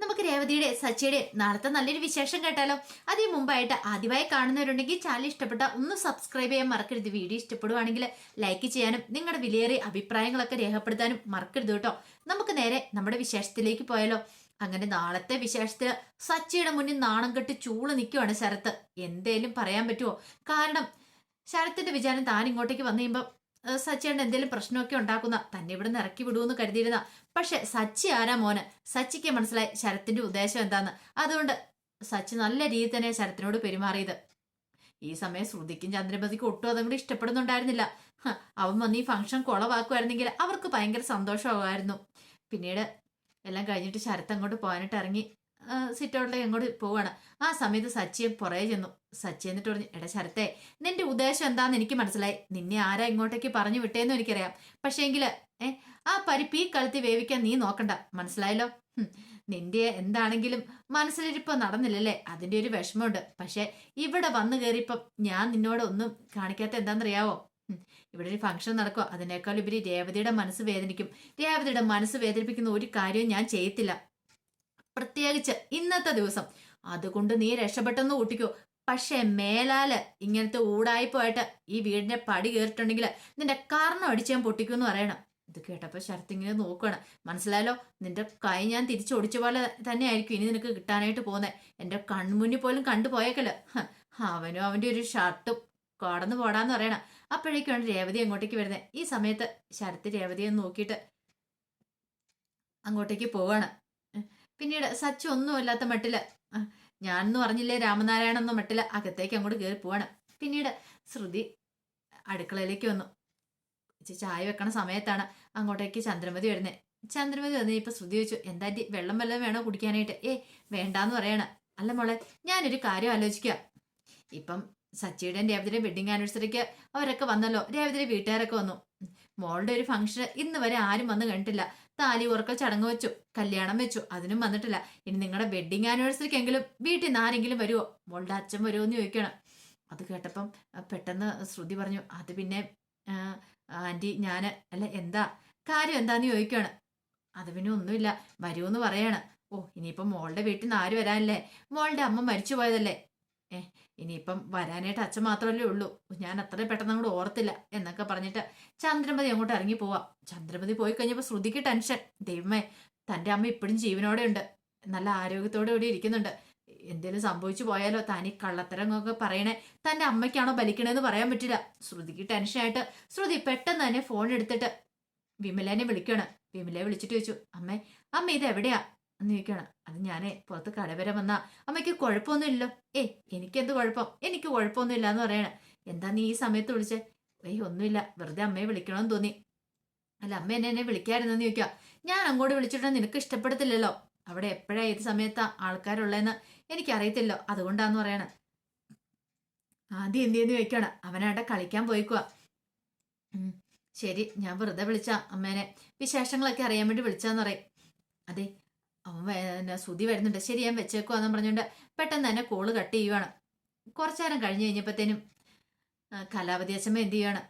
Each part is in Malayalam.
നമുക്ക് രേവതിയുടെ സച്ചിയുടെ നാളത്തെ നല്ലൊരു വിശേഷം കേട്ടാലോ? അതിന് മുമ്പായിട്ട് ആദ്യമായി കാണുന്നവരുണ്ടെങ്കിൽ ചാനൽ ഇഷ്ടപ്പെട്ട ഒന്ന് സബ്സ്ക്രൈബ് ചെയ്യാൻ മറക്കരുത്. വീഡിയോ ഇഷ്ടപ്പെടുവാണെങ്കിൽ ലൈക്ക് ചെയ്യാനും നിങ്ങളുടെ വിലയേറിയ അഭിപ്രായങ്ങളൊക്കെ രേഖപ്പെടുത്താനും മറക്കരുത് കേട്ടോ. നമുക്ക് നേരെ നമ്മുടെ വിശേഷത്തിലേക്ക് പോയാലോ? അങ്ങനെ നാളത്തെ വിശേഷത്തിൽ സച്ചിയുടെ മുന്നിൽ നാണം കെട്ട് ചൂൾ നിൽക്കുവാണ് ശരത്ത്. എന്തേലും പറയാൻ പറ്റുമോ കാരണം ശരത്തിന്റെ വിചാരം താൻ ഇങ്ങോട്ടേക്ക് വന്നു കഴിയുമ്പോൾ സച്ചിയുടെ എന്തെങ്കിലും പ്രശ്നമൊക്കെ ഉണ്ടാക്കുന്ന തന്നെ ഇവിടെ നിന്ന് ഇറക്കി വിടുമെന്ന് കരുതിയിരുന്ന. പക്ഷെ സച്ചി ആരാ മോന്? സച്ചിക്ക് മനസ്സിലായി ശരത്തിന്റെ ഉദ്ദേശം എന്താന്ന്. അതുകൊണ്ട് സച്ചി നല്ല രീതിയിൽ തന്നെ ശരത്തിനോട് പെരുമാറിയത്. ഈ സമയം ശ്രുതിക്കും ചന്ദ്രമതിക്കും ഒട്ടും അതും ഇഷ്ടപ്പെടുന്നുണ്ടായിരുന്നില്ല. അവൻ വന്ന് ഈ ഫംഗ്ഷൻ കുളവാക്കുമായിരുന്നെങ്കിൽ അവർക്ക് ഭയങ്കര സന്തോഷമാകുമായിരുന്നു. പിന്നീട് എല്ലാം കഴിഞ്ഞിട്ട് ശരത്ത് അങ്ങോട്ട് പോകാനായിട്ട് ഇറങ്ങി. സിറ്റൗട്ടിലേക്ക് അങ്ങോട്ട് പോവാണ്. ആ സമയത്ത് സച്ചിയെ പുറകെ ചെന്നു. സച്ചി എന്നിട്ട് പറഞ്ഞു എടാ ശരത്തെ നിന്റെ ഉദ്ദേശം എന്താണെന്ന് എനിക്ക് മനസ്സിലായി. നിന്നെ ആരാ ഇങ്ങോട്ടേക്ക് പറഞ്ഞു വിട്ടേന്നും എനിക്കറിയാം. പക്ഷേങ്കിൽ ഏ ആ പരിപ്പ് ഈ കഴുത്തി വേവിക്കാൻ നീ നോക്കണ്ട. മനസ്സിലായല്ലോ? നിന്റെ എന്താണെങ്കിലും മനസ്സിലിരിപ്പ് നടന്നില്ലല്ലേ? അതിന്റെ ഒരു വിഷമമുണ്ട്. പക്ഷെ ഇവിടെ വന്നു കയറിയപ്പം ഞാൻ നിന്നോട് ഒന്നും കാണിക്കാത്ത എന്താണെന്നറിയാവോ ഇവിടെ ഒരു ഫംഗ്ഷൻ നടക്കുക അതിനേക്കാൾ ഉപരി രേവതിയുടെ മനസ്സ് വേദനിക്കും. രേവതിയുടെ മനസ്സ് വേദനിപ്പിക്കുന്ന ഒരു കാര്യവും ഞാൻ ചെയ്യത്തില്ല. പ്രത്യേകിച്ച് ഇന്നത്തെ ദിവസം. അതുകൊണ്ട് നീ രക്ഷപ്പെട്ടെന്ന് കൂട്ടിക്കോ പക്ഷേ മേലാൽ ഇങ്ങനത്തെ ഊടായ്പായിട്ട് ഈ വീടിന്റെ പടി കയറിട്ടുണ്ടെങ്കിൽ നിന്റെ കർണം അടിച്ചാൻ പൊട്ടിക്കും പൊട്ടിക്കുമെന്ന് പറയണം. ഇത് കേട്ടപ്പോ ശരത്ത് ഇങ്ങനെ നോക്കുകയാണ് മനസ്സിലായല്ലോ? നിന്റെ കൈ ഞാൻ തിരിച്ചു തിരിച്ചൊടിച്ച പോലെ തന്നെയായിരിക്കും ഇനി നിനക്ക് കിട്ടാനായിട്ട് പോകുന്നത് എന്റെ കൺമുന്നിൽ പോലും ഹ, അവനും അവന്റെ ഒരു ഷർട്ടും കടന്നു പോടാന്ന് പറയണം. അപ്പോഴേക്കാണ് രേവതി അങ്ങോട്ടേക്ക് വരുന്നത് ഈ സമയത്ത് ശരത്ത് രേവതിയെ നോക്കിയിട്ട് അങ്ങോട്ടേക്ക് പോവാണ്. പിന്നീട് സച്ചു ഒന്നുമല്ലാത്ത മട്ടിൽ ഞാനെന്ന് പറഞ്ഞില്ലേ രാമനാരായണൻ എന്ന മട്ടിൽ അകത്തേക്ക് അങ്ങോട്ട് കയറി പോവാണ്. പിന്നീട് ശ്രുതി അടുക്കളയിലേക്ക് വന്നു. ചായ വെക്കണ സമയത്താണ് അങ്ങോട്ടേക്ക് ചന്ദ്രമതി വരുന്നത് ചന്ദ്രമതി വന്ന് ഇപ്പൊ ശ്രുതി ചോദിച്ചു എന്താ വെള്ളം വെള്ളം വല്ലതും വേണോ കുടിക്കാനായിട്ട്? ഏ വേണ്ടാന്ന് പറയണ. അല്ല മോളെ ഞാനൊരു കാര്യം ആലോചിക്കുക ഇപ്പം സച്ചിയുടെയും രേവതിയുടെയും വെഡിങ് ആനിവേഴ്സറിക്ക് അവരൊക്കെ വന്നല്ലോ രേവതിയുടെ വീട്ടുകാരൊക്കെ വന്നു. മോളുടെ ഒരു ഫംഗ്ഷൻ ഇന്ന് വരെ ആരും വന്ന് കണ്ടിട്ടില്ല. താലി ഉറക്കൽ ചടങ്ങ് വെച്ചു കല്യാണം വെച്ചു അതിനും വന്നിട്ടില്ല. ഇനി നിങ്ങളുടെ വെഡിങ് ആനിവേഴ്സറിക്കെങ്കിലും വീട്ടിൽ നിന്ന് ആരെങ്കിലും വരുമോ മോളുടെ അച്ഛൻ വരുമോ എന്ന് ചോദിക്കണം. അത് കേട്ടപ്പം പെട്ടെന്ന് ശ്രുതി പറഞ്ഞു അത് പിന്നെ ആന്റി ഞാൻ അല്ല എന്താ? കാര്യം എന്താന്ന് ചോദിക്കുകയാണ് അത് പിന്നെ ഒന്നുമില്ല വരുമെന്ന് പറയാണ്. ഓ ഇനിയിപ്പം മോളുടെ വീട്ടിൽ നിന്ന് ആര് വരാനല്ലേ? മോളുടെ അമ്മ മരിച്ചു പോയതല്ലേ? ഏ ഇനിയിപ്പം വരാനായിട്ട് അച്ഛൻ മാത്രമല്ലേ ഉള്ളൂ. ഞാൻ അത്ര പെട്ടെന്ന് അങ്ങോട്ട് ഓർത്തില്ല എന്നൊക്കെ പറഞ്ഞിട്ട് ചന്ദ്രമതി അങ്ങോട്ട് ഇറങ്ങി പോവാം. ചന്ദ്രമതി പോയി കഴിഞ്ഞപ്പോൾ ശ്രുതിക്ക് ടെൻഷൻ. ദൈവമേ തന്റെ അമ്മ ഇപ്പോഴും ജീവനോടെ ഉണ്ട്. നല്ല ആരോഗ്യത്തോടെ കൂടി ഇരിക്കുന്നുണ്ട്. എന്തേലും സംഭവിച്ചു പോയാലോ? താനീ കള്ളത്തരങ്ങൊക്കെ പറയണേ തന്റെ അമ്മയ്ക്കാണോ ബലിക്കണേന്ന് പറയാൻ പറ്റില്ല. ശ്രുതിക്ക് ടെൻഷനായിട്ട് ശ്രുതി പെട്ടെന്ന് തന്നെ ഫോൺ എടുത്തിട്ട് വിമലേനെ വിളിക്കണം. വിമലയെ വിളിച്ചിട്ട് ചോദിച്ചു അമ്മേ അമ്മ ഇത് എവിടെയാ എന്ന് ചോദിക്കണം അത് ഞാനേ പുറത്ത് കടവരെ വന്നാ അമ്മയ്ക്ക് കുഴപ്പമൊന്നുമില്ലല്ലോ. ഏ എനിക്കെന്ത് കുഴപ്പം? എനിക്ക് കുഴപ്പമൊന്നുമില്ല എന്ന് പറയണ. എന്താ നീ ഈ സമയത്ത് വിളിച്ചേ? ഏയ് ഒന്നുമില്ല. വെറുതെ അമ്മയെ വിളിക്കണമെന്ന് തോന്നി. അല്ല അമ്മ എന്നെ എന്നെ വിളിക്കായിരുന്നെന്ന് ചോദിക്കുക. ഞാൻ അങ്ങോട്ട് വിളിച്ചിട്ട് നിനക്ക് ഇഷ്ടപ്പെടത്തില്ലല്ലോ. അവിടെ എപ്പോഴാ ഏത് സമയത്താ ആൾക്കാരുള്ളതെന്ന് എനിക്കറിയത്തില്ലോ അതുകൊണ്ടാന്ന് പറയണ. ആദ്യം എന്തെന്ന് ചോദിക്കണം അവനവിടെ കളിക്കാൻ പോയിക്കുക ശരി. ഞാൻ വെറുതെ വിളിച്ച അമ്മേനെ വിശേഷങ്ങളൊക്കെ അറിയാൻ വേണ്ടി വിളിച്ചാന്ന് പറയും. അതെ അവൻ പിന്നെ സുതി വരുന്നുണ്ട്. ശരി ഞാൻ വെച്ചേക്കുവാന്നും പറഞ്ഞുകൊണ്ട് പെട്ടെന്ന് തന്നെ കോൾ കട്ട് ചെയ്യുവാണ്. കുറച്ചു നേരം കഴിഞ്ഞ് കഴിഞ്ഞപ്പോഴത്തേനും കലാപതി അച്ഛമ്മ എന്ത് ചെയ്യുവാണ്?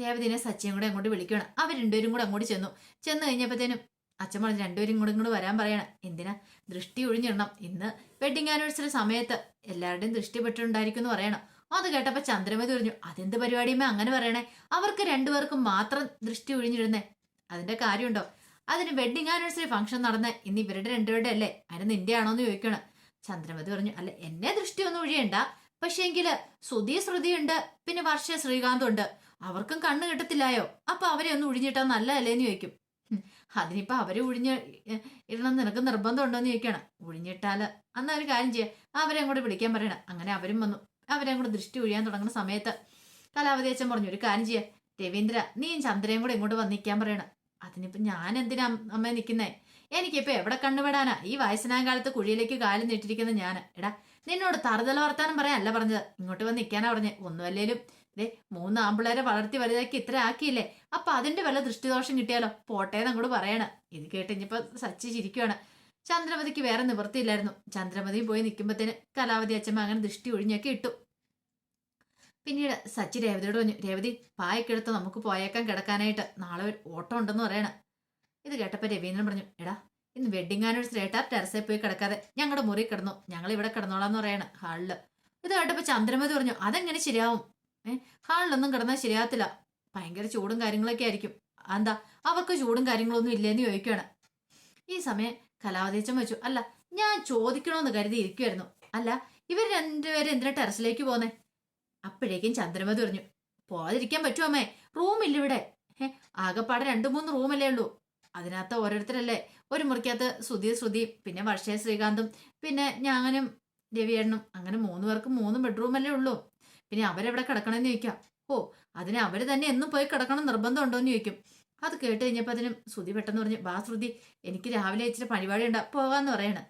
രേവതിനെ സച്ചിയും കൂടെ അങ്ങോട്ട് വിളിക്കുകയാണ് അവർ രണ്ടുപേരും കൂടെ അങ്ങോട്ട് ചെന്നു. ചെന്ന് കഴിഞ്ഞപ്പോഴത്തേനും അച്ഛൻ പറഞ്ഞു രണ്ടുപേരും കൂടെ ഇങ്ങോട്ട് വരാൻ പറയണം. എന്തിനാ? ദൃഷ്ടി ഒഴിഞ്ഞിടണം. ഇന്ന് വെഡിങ് ആനിവേഴ്സറി സമയത്ത് എല്ലാവരുടെയും ദൃഷ്ടി പെട്ടിട്ടുണ്ടായിരിക്കും എന്ന് പറയണം. അത് കേട്ടപ്പോൾ ചന്ദ്രമതി പറഞ്ഞു അതെന്ത് പരിപാടിയുമേ അങ്ങനെ പറയണേ? അവർക്ക് രണ്ടുപേർക്കും മാത്രം ദൃഷ്ടി ഒഴിഞ്ഞിടുന്നേ. അതിന്റെ കാര്യമുണ്ടോ? അതിന് വെഡിങ് ആനിവേഴ്സറി ഫംഗ്ഷൻ നടന്ന. ഇന്ന് ഇവരുടെ രണ്ടുപേരുടെ അല്ലേ? അതിന് നിന്റെ ആണോ എന്ന് ചോദിക്കണം. ചന്ദ്രമതി പറഞ്ഞു അല്ല എന്നെ ദൃഷ്ടി ഒന്നും ഒഴിയണ്ട. പക്ഷേങ്കിൽ ശ്രുതി ശ്രുതിയുണ്ട് പിന്നെ വർഷ ശ്രീകാന്തും ഉണ്ട്. അവർക്കും കണ്ണ് കിട്ടത്തില്ലായോ? അപ്പൊ അവരെ ഒന്ന് ഒഴിഞ്ഞിട്ടാ നല്ലതല്ലേ എന്ന് ചോദിക്കും അതിനിപ്പോ അവരെ ഒഴിഞ്ഞ് ഇടണം നിനക്ക് നിർബന്ധം ഉണ്ടോ എന്ന് ചോദിക്കണം. ഒഴിഞ്ഞിട്ടാൽ അന്ന് ഒരു കാര്യം ചെയ്യാം. അവരെ അങ്ങോട്ട് വിളിക്കാൻ പറയണം. അങ്ങനെ അവരും വന്നു. അവരെ അങ്ങോട്ട് ദൃഷ്ടി ഒഴിയാൻ തുടങ്ങുന്ന സമയത്ത് കലാവതി അച്ഛൻ പറഞ്ഞു ഒരു കാര്യം ചെയ്യാം. രവീന്ദ്ര നീയും ചന്ദ്രയും കൂടെ ഇങ്ങോട്ട് വന്നിക്കാൻ പറയണം. അതിനിപ്പോ ഞാൻ എന്തിനാ അമ്മ നിൽക്കുന്നേ എനിക്കിപ്പോ എവിടെ കണ്ണുപെടാനാ ഈ വയസ്സനായ കാലത്ത് കുഴിയിലേക്ക് കാലും നീട്ടിരിക്കുന്ന ഞാൻ എടാ നിന്നോട് തറുതല വർത്താനം പറയാനല്ല പറഞ്ഞത്. ഇങ്ങോട്ട് വന്ന് നിൽക്കാനാ പറഞ്ഞേ. ഒന്നുമല്ലേലും. ദേ മൂന്ന് ആമ്പിള്ളേരെ വളർത്തി വലുതാക്കി ഇത്ര ആക്കിയില്ലേ? അപ്പൊ അതിന്റെ വല്ല ദൃഷ്ടിദോഷം കിട്ടിയാലോ? പോട്ടേന്ന് അങ്ങോട്ട് പറയണ. ഇത് കേട്ട് ഇനിയിപ്പോ സച്ചി ചിരിക്കുവാണ്. ചന്ദ്രമതിക്ക് വേറെ നിവൃത്തിയില്ലായിരുന്നു. ചന്ദ്രമതി പോയി നിൽക്കുമ്പോഴത്തേന് കലാവതി അച്ഛമ്മ അങ്ങനെ ദൃഷ്ടി ഒഴിഞ്ഞൊക്കെ ഇട്ടു. പിന്നീട് സച്ചി രേവതിയോട് പറഞ്ഞു രേവതി പായൊക്കെ നമുക്ക് പോയേക്കാൻ കിടക്കാനായിട്ട്. നാളെ ഓട്ടം ഉണ്ടെന്ന് പറയണ. ഇത് കേട്ടപ്പോൾ രവീന്ദ്രൻ പറഞ്ഞു എടാ ഇന്ന് വെഡിങ് ആനിവേഴ്സറി ആയിട്ട് ആ ടെറസിൽ പോയി കിടക്കാതെ ഞങ്ങളുടെ മുറി കിടന്നു. ഞങ്ങൾ ഇവിടെ കിടന്നോളാം എന്ന് പറയണം ഹാളിൽ. ഇത് കേട്ടപ്പോൾ ചന്ദ്രമതി പറഞ്ഞു അതെങ്ങനെ ശരിയാവും? ഏഹ് ഹാളിലൊന്നും കിടന്നാൽ ശരിയാകത്തില്ല. ഭയങ്കര ചൂടും കാര്യങ്ങളൊക്കെ ആയിരിക്കും. എന്താ അവർക്ക് ചൂടും കാര്യങ്ങളൊന്നും ഇല്ലെന്ന് ചോദിക്കുകയാണ് ഈ സമയം കലാവതീച്ചം വെച്ചു അല്ല ഞാൻ ചോദിക്കണമെന്ന് കരുതി ഇരിക്കുമായിരുന്നു അല്ല ഇവർ രണ്ടുപേരും എന്തിനാ ടെറസിലേക്ക് പോന്നെ അപ്പോഴേക്കും ചന്ദ്രമതി പറഞ്ഞു പോകാതിരിക്കാൻ പറ്റുമോ അമ്മേ റൂമില്ല ഇവിടെ. ആകെപ്പാടെ രണ്ടു മൂന്ന് റൂമല്ലേ ഉള്ളൂ. അതിനകത്ത് ഓരോരുത്തരല്ലേ? ഒരു മുറിക്കകത്ത് ശ്രുതി ശ്രുതി പിന്നെ വർഷയ ശ്രീകാന്തും പിന്നെ ഞാനും രവിയേണ്ണും അങ്ങനെ മൂന്ന് പേർക്ക് മൂന്ന് ബെഡ്റൂമല്ലേ ഉള്ളൂ. പിന്നെ അവരെവിടെ കിടക്കണമെന്ന് ചോദിക്കാം. ഓ അതിന് അവർ തന്നെ എന്നും പോയി കിടക്കണം നിർബന്ധം ഉണ്ടോന്ന് ചോദിക്കും. അത് കേട്ട് കഴിഞ്ഞപ്പോൾ അതിനും ശ്രുതി പെട്ടെന്ന് പറഞ്ഞു ബാ ശ്രുതി എനിക്ക് രാവിലെ ഇച്ചിരി പരിപാടി ഉണ്ടാ പോകാന്ന് പറയണ്.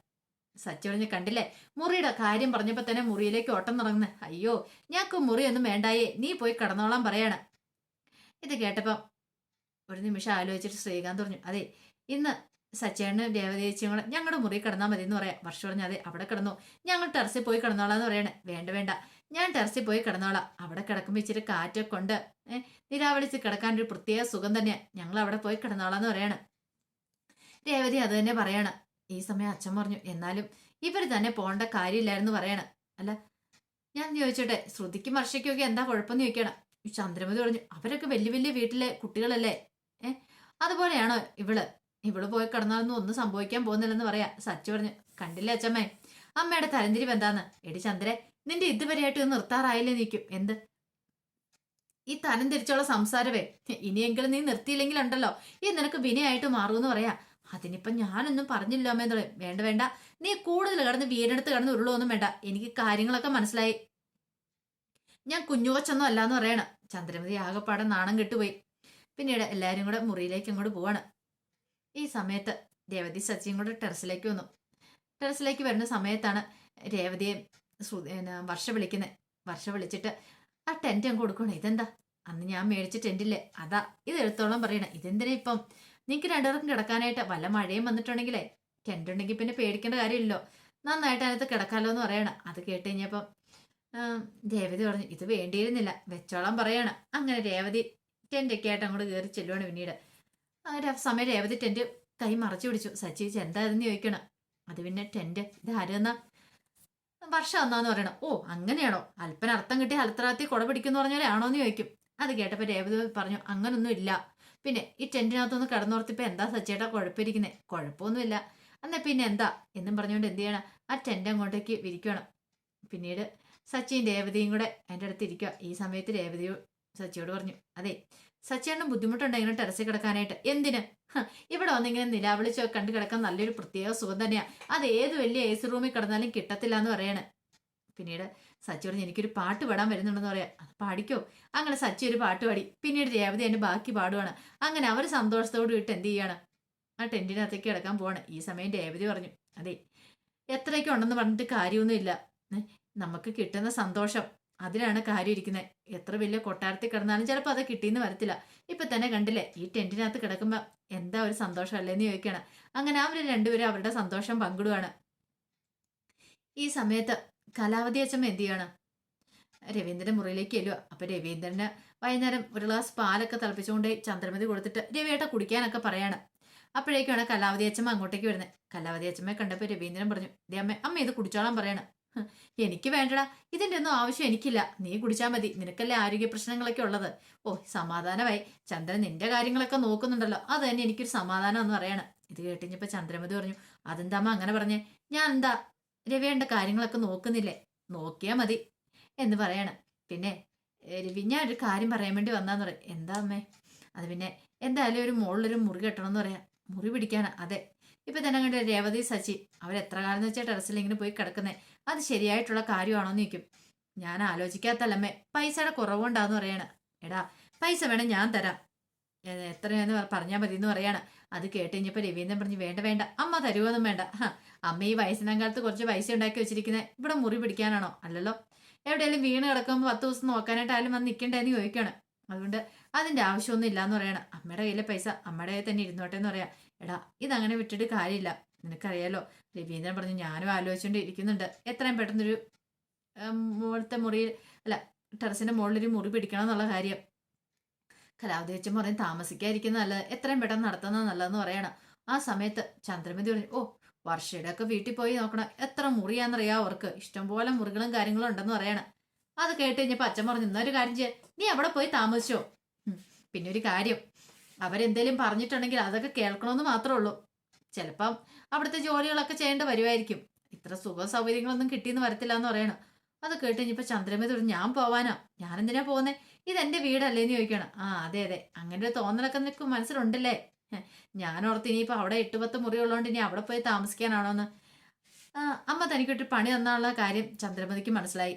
സച്ചി പറഞ്ഞ് കണ്ടില്ലേ? മുറിയുടെ കാര്യം പറഞ്ഞപ്പോ തന്നെ മുറിയിലേക്ക് ഓട്ടം തുടങ്ങുന്നത് അയ്യോ ഞങ്ങൾക്ക് മുറിയൊന്നും വേണ്ടായേ നീ പോയി കിടന്നോളാൻ പറയാണ്. ഇത് കേട്ടപ്പം ഒരു നിമിഷം ആലോചിച്ചിട്ട് ശ്രീകാന്ത് പറഞ്ഞു അതെ ഇന്ന് സച്ചേണ് രേവതേച്ചിയും കൂടെ ഞങ്ങളുടെ മുറി കിടന്നാൽ മതി എന്ന് പറയാം. വർഷം പറഞ്ഞു അതെ അവിടെ കിടന്നു. ഞങ്ങൾ ടെറസിൽ പോയി കിടന്നോളാം എന്ന് പറയണേ. വേണ്ട വേണ്ട ഞാൻ ടെറസിൽ പോയി കിടന്നോളാം. അവിടെ കിടക്കുമ്പോൾ ഇച്ചിരി കാറ്റൊക്കെ ഉണ്ട്. നിരാവളിച്ച് കിടക്കാൻ ഒരു പ്രത്യേക സുഖം തന്നെയാണ് ഞങ്ങൾ അവിടെ പോയി കിടന്നോളാം എന്ന് പറയാണ്. രേവതി അത് തന്നെ പറയാണ് ഈ സമയം അച്ഛൻ പറഞ്ഞു എന്നാലും ഇവർ തന്നെ പോകേണ്ട കാര്യമില്ലായിരുന്നു പറയണം. അല്ല ഞാൻ ചോദിച്ചോട്ടെ ശ്രുതിക്കും വർഷയ്ക്കൊക്കെ എന്താ കുഴപ്പമെന്ന് ചോദിക്കണം. ചന്ദ്രമതി പറഞ്ഞു അവരൊക്കെ വലിയ വലിയ വീട്ടിലെ കുട്ടികളല്ലേ? ഏ അതുപോലെയാണോ ഇവൾ? ഇവൾ പോയി കിടന്നാലൊന്നും ഒന്നും സംഭവിക്കാൻ പോകുന്നില്ലെന്ന് പറയാ. സച്ചു പറഞ്ഞു കണ്ടില്ലേ അച്ഛമ്മേ അമ്മയുടെ തരംതിരിവ് എന്താന്ന്? എടി ചന്ദ്രേ നിന്റെ ഇതുവരെയായിട്ട് ഇത് നിർത്താറായില്ലേ നീക്കും എന്ത്? ഈ തരം തിരിച്ചുള്ള സംസാരവേ ഇനിയെങ്കിലും നീ നിർത്തിയില്ലെങ്കിലുണ്ടല്ലോ ഈ നിനക്ക് വിനയായിട്ട് മാറുമെന്ന് പറയാ. അതിനിപ്പം ഞാനൊന്നും പറഞ്ഞില്ല അമ്മയെന്ന് വേണ്ട വേണ്ട. നീ കൂടുതൽ കടന്ന് വീടിനടുത്ത് കടന്ന് ഉരുളൊന്നും വേണ്ട. എനിക്ക് കാര്യങ്ങളൊക്കെ മനസ്സിലായി. ഞാൻ കുഞ്ഞുകൊച്ചൊന്നും അല്ലാന്ന് പറയണം. ചന്ദ്രമതി ആകെപ്പാടെ നാണം കെട്ടുപോയി. പിന്നീട് എല്ലാവരും കൂടെ മുറിയിലേക്ക് അങ്ങോട്ട് പോവാണ്. ഈ സമയത്ത് രേവതി സച്ചിയും കൂടെ ടെറസിലേക്ക് വന്നു. ടെറസിലേക്ക് വരുന്ന സമയത്താണ് രേവതിയെ വർഷ വിളിക്കുന്നത് വർഷ വിളിച്ചിട്ട് ആ ടെന്റ് അങ്ങ് കൊടുക്കണം? ഇതെന്താ? അന്ന് ഞാൻ മേടിച്ച ടെന്റില്ലേ? അതാ ഇത് എടുത്തോളം പറയണ. ഇതെന്തിനാ ഇപ്പം നിങ്ങൾക്ക് രണ്ടുപേർക്കും കിടക്കാനായിട്ട് വല്ല മഴയും വന്നിട്ടുണ്ടെങ്കിലേ. ടെന്റ് ഉണ്ടെങ്കിൽ പിന്നെ പേടിക്കേണ്ട കാര്യമില്ലല്ലോ. നന്നായിട്ട് അതിനകത്ത് കിടക്കാലോ എന്ന് പറയണം. അത് കേട്ട് കഴിഞ്ഞപ്പം രേവതി പറഞ്ഞു ഇത് വേണ്ടിയിരുന്നില്ല. വെച്ചോളാൻ പറയാണ്. അങ്ങനെ രേവതി ടെന്റൊക്കെ ആയിട്ട് അങ്ങോട്ട് കയറി ചെല്ലുവാണ് പിന്നീട്. അങ്ങനെ ആ സമയം രേവതി ടെന്റ് കൈ മറച്ചു പിടിച്ചു. സച്ചി എന്താ ഇതെന്ന് ചോദിക്കണം? അത് പിന്നെ ടെന്റ് ഇത് ആരെന്നാ വർഷം എന്നാന്ന് പറയണം. ഓ അങ്ങനെയാണോ? അല്പനർത്ഥം കിട്ടി അൽത്തറാത്തി കുട പിടിക്കുന്നു പറഞ്ഞാലേ ആണോന്ന് ചോദിക്കും. അത് കേട്ടപ്പോൾ രേവതി പറഞ്ഞു അങ്ങനൊന്നും ഇല്ല. പിന്നെ ഈ ടെന്റിനകത്തൊന്ന് കടന്നോർത്തിപ്പോ എന്താ സച്ചേട്ടാ കുഴപ്പമിരിക്കുന്നേ? കുഴപ്പമൊന്നുമില്ല. എന്നാ പിന്നെ എന്താ? എന്നും പറഞ്ഞുകൊണ്ട് എന്ത് ചെയ്യണം? ആ ടെന്റ് അങ്ങോട്ടേക്ക് വിരിക്കണം പിന്നീട് സച്ചിയും രേവതിയും കൂടെ എന്റെ അടുത്ത് ഇരിക്കുക ഈ സമയത്ത് രേവതിയോ സച്ചിയോട് പറഞ്ഞു അതെ സച്ചിയേട്ടന് ബുദ്ധിമുട്ടുണ്ടെങ്കിലും ടെറസിൽ കിടക്കാനായിട്ട്. എന്തിന്? ഇവിടെ വന്നിങ്ങനെ നിലാവിളിച്ചോ കണ്ടു കിടക്കാൻ നല്ലൊരു പ്രത്യേക സുഖം തന്നെയാണ് അത് ഏത് വലിയ എ സി റൂമിൽ കിടന്നാലും കിട്ടത്തില്ല എന്ന് പറയാണ്. പിന്നീട് സച്ചി പറഞ്ഞു എനിക്കൊരു പാട്ട് പാടാൻ വരുന്നുണ്ടെന്ന് പറയാം. അത് പാടിക്കോ? അങ്ങനെ സച്ചി ഒരു പാട്ട് പാടി. പിന്നീട് രേവതി എന്റെ ബാക്കി പാടുവാണ്. അങ്ങനെ അവർ സന്തോഷത്തോട് ഇട്ട് എന്ത് ചെയ്യാണ്? ആ ടെന്റിനകത്തേക്ക് കിടക്കാൻ പോവാണ്. ഈ സമയം രേവതി പറഞ്ഞു അതെ എത്രയൊക്കെ ഉണ്ടെന്ന് പറഞ്ഞിട്ട് കാര്യമൊന്നുമില്ല നമുക്ക് കിട്ടുന്ന സന്തോഷം അതിനാണ് കാര്യം ഇരിക്കുന്നത് എത്ര വലിയ കൊട്ടാരത്തിൽ കിടന്നാലും ചിലപ്പോൾ അത് കിട്ടിയെന്ന് വരത്തില്ല. ഇപ്പൊ തന്നെ കണ്ടില്ലേ ഈ ടെന്റിനകത്ത് കിടക്കുമ്പോൾ എന്താ ഒരു സന്തോഷം അല്ലേന്ന് ചോദിക്കണം. അങ്ങനെ അവർ രണ്ടുപേരും അവരുടെ സന്തോഷം പങ്കിടുവാണ്. ഈ സമയത്ത് കലാവതി അച്ഛമ്മ എന്ത് ചെയ്യണം? രവീന്ദ്രൻ മുറിയിലേക്ക് ചെല്ലുക അപ്പൊ രവീന്ദ്രന് വൈകുന്നേരം ഒരു ഗ്ലാസ് പാലൊക്കെ തിളപ്പിച്ചുകൊണ്ട് ചന്ദ്രമതി കൊടുത്തിട്ട് രവിയേട്ട കുടിക്കാനൊക്കെ പറയാണ്. അപ്പോഴേക്കാണ് കലാവതി അച്ഛമ്മ അങ്ങോട്ടേക്ക് വരുന്നത് കലാവതി അച്ഛമ്മയെ കണ്ടപ്പോൾ രവീന്ദ്രൻ പറഞ്ഞു ദേ അമ്മ അമ്മ ഇത് കുടിച്ചോളാൻ പറയണം. എനിക്ക് വേണ്ടടാ. ഇതിന്റെ ഒന്നും ആവശ്യം എനിക്കില്ല. നീ കുടിച്ചാൽ മതി. നിനക്കല്ലേ ആരോഗ്യ പ്രശ്നങ്ങളൊക്കെ ഉള്ളത്. ഓ സമാധാനമായി. ചന്ദ്രൻ നിന്റെ കാര്യങ്ങളൊക്കെ നോക്കുന്നുണ്ടല്ലോ. അത് തന്നെ എനിക്കൊരു സമാധാനം എന്ന് പറയണം. ഇത് കേട്ടിഞ്ഞപ്പോൾ ചന്ദ്രമതി പറഞ്ഞു അതെന്താമ്മ അങ്ങനെ പറഞ്ഞേ? ഞാൻ എന്താ രവിയേണ്ട കാര്യങ്ങളൊക്കെ നോക്കുന്നില്ലേ? നോക്കിയാ മതി എന്ന് പറയണം. പിന്നെ രവി ഞാൻ ഒരു കാര്യം പറയാൻ വേണ്ടി വന്നാന്ന് പറയാം. എന്താ അമ്മേ? അത് പിന്നെ എന്തായാലും ഒരു മുകളിലൊരു മുറി കെട്ടണം എന്ന് പറയാം. മുറി പിടിക്കാനാ അതെ. ഇപ്പൊ തന്നെ കണ്ട രേവതി സച്ചി അവരെത്ര കാലം എന്ന് വെച്ചാൽ ടെറസിൽ ഇങ്ങനെ പോയി കിടക്കുന്നേ. അത് ശരിയായിട്ടുള്ള കാര്യമാണോ എന്ന് ചോദിക്കും. ഞാൻ ആലോചിക്കാത്തല്ലമ്മേ പൈസയുടെ കുറവുണ്ടാന്ന് പറയണ. എടാ പൈസ വേണം ഞാൻ തരാം. എത്രയാന്ന് പറഞ്ഞാൽ മതി എന്ന് പറയാണ്. അത് കേട്ട് കഴിഞ്ഞപ്പോൾ രവീന്ദ്രൻ പറഞ്ഞു വേണ്ട വേണ്ട അമ്മ തരുമൊന്നും വേണ്ട. അമ്മ ഈ വയസ്സിനം കാലത്ത് കുറച്ച് പൈസ ഉണ്ടാക്കി വെച്ചിരിക്കുന്നത് ഇവിടെ മുറി പിടിക്കാനാണോ? അല്ലല്ലോ. എവിടെയെങ്കിലും വീണ് കിടക്കുമ്പോൾ പത്ത് ദിവസം നോക്കാനായിട്ടായാലും വന്ന് നിൽക്കണ്ടെന്ന് ചോദിക്കണം. അതുകൊണ്ട് അതിന്റെ ആവശ്യമൊന്നും ഇല്ലാന്ന് പറയണം. അമ്മയുടെ കയ്യിലെ പൈസ അമ്മയുടെ കയ്യിൽ തന്നെ ഇരുന്നോട്ടെ എന്ന് പറയാം. എടാ ഇതങ്ങനെ വിട്ടിട്ട് കാര്യമില്ല. നിനക്കറിയാലോ. രവീന്ദ്രൻ പറഞ്ഞു ഞാനും ആലോചിച്ചുകൊണ്ട് ഇരിക്കുന്നുണ്ട്. എത്രയും പെട്ടെന്നൊരു മുകളിലത്തെ മുറിയിൽ അല്ല ടെറസിന്റെ മുകളിലൊരു മുറി പിടിക്കണം എന്നുള്ള കാര്യം. കലാവതി വെച്ചും പറയും താമസിക്കാതിരിക്കുന്ന നല്ലത്. എത്രയും പെട്ടെന്ന് നടത്തുന്ന നല്ലതെന്ന് പറയണം. ആ സമയത്ത് ചന്ദ്രമതി പറഞ്ഞു ഓ വർഷയുടെ ഒക്കെ വീട്ടിൽ പോയി നോക്കണം. എത്ര മുറിയാന്നറിയാ അവർക്ക്? ഇഷ്ടംപോലെ മുറികളും കാര്യങ്ങളും ഉണ്ടെന്ന് പറയണം. അത് കേട്ട് കഴിഞ്ഞപ്പോ അച്ഛൻ പറഞ്ഞു ഇന്നൊരു കാര്യം ചെയ്യാം. നീ അവിടെ പോയി താമസിച്ചോ. പിന്നെ ഒരു കാര്യം. അവരെന്തേലും പറഞ്ഞിട്ടുണ്ടെങ്കിൽ അതൊക്കെ കേൾക്കണമെന്ന് മാത്രമേ ഉള്ളൂ. ചിലപ്പം അവിടുത്തെ ജോലികളൊക്കെ ചെയ്യേണ്ട വരുമായിരിക്കും ഇത്ര സുഖ സൗകര്യങ്ങളൊന്നും കിട്ടിയെന്ന് വരത്തില്ല എന്ന് പറയണം. അത് കേട്ട് കഴിഞ്ഞപ്പോ ചന്ദ്രമതി പറഞ്ഞു ഞാൻ പോവാനാ. ഞാൻ എന്തിനാ പോകുന്നേ? ഇത് എന്റെ വീടല്ലേന്ന് ചോദിക്കണം. ആ അതെ അതെ. അങ്ങനെ ഒരു തോന്നലൊക്കെ നിനക്ക് മനസ്സിലുണ്ടല്ലേ? ഞാൻ ഓർത്ത് ഇനിയിപ്പോൾ അവിടെ എട്ട് പത്ത് മുറി ഉള്ളതുകൊണ്ട് ഇനി അവിടെ പോയി താമസിക്കാനാണോന്ന്. അമ്മ തനിക്കൊരു പണി തന്നാനുള്ള കാര്യം ചന്ദ്രമതിക്ക് മനസ്സിലായി.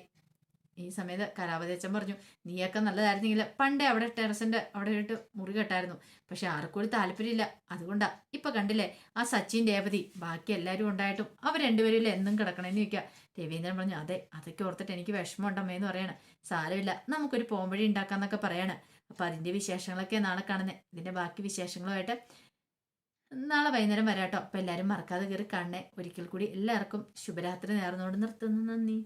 ഈ സമയത്ത് കലാപതിയച്ചൻ പറഞ്ഞു നീയൊക്കെ നല്ലതായിരുന്നെങ്കിൽ പണ്ടേ അവിടെ ടെറസിന്റെ അവിടെ ഇട്ട് മുറി കെട്ടായിരുന്നു. പക്ഷെ ആർക്കും ഒരു താല്പര്യമില്ല. അതുകൊണ്ടാ. ഇപ്പൊ കണ്ടില്ലേ? ആ സച്ചിൻ രേവതി ബാക്കി എല്ലാവരും ഉണ്ടായിട്ടും അവർ രണ്ടുപേരും എന്നും കിടക്കണമെന്ന് ചോദിക്കുക രവീന്ദ്രൻ പറഞ്ഞു അതെ അതൊക്കെ ഓർത്തിട്ട് എനിക്ക് വിഷമമുണ്ടമ്മേന്ന് പറയണം. സാരമില്ല. നമുക്കൊരു പോംവഴി ഉണ്ടാക്കാന്നൊക്കെ പറയണ. അപ്പൊ അതിന്റെ വിശേഷങ്ങളൊക്കെ നാളെ കാണുന്നത് ഇതിന്റെ ബാക്കി വിശേഷങ്ങളുമായിട്ട് നാളെ വൈകുന്നേരം വരാട്ടോ. അപ്പൊ എല്ലാവരും മറക്കാതെ കയറി കാണണേ. ഒരിക്കൽ കൂടി എല്ലാവർക്കും ശുഭരാത്രി നേർന്നുകൊണ്ട് നിർത്തുന്നു. നന്ദി.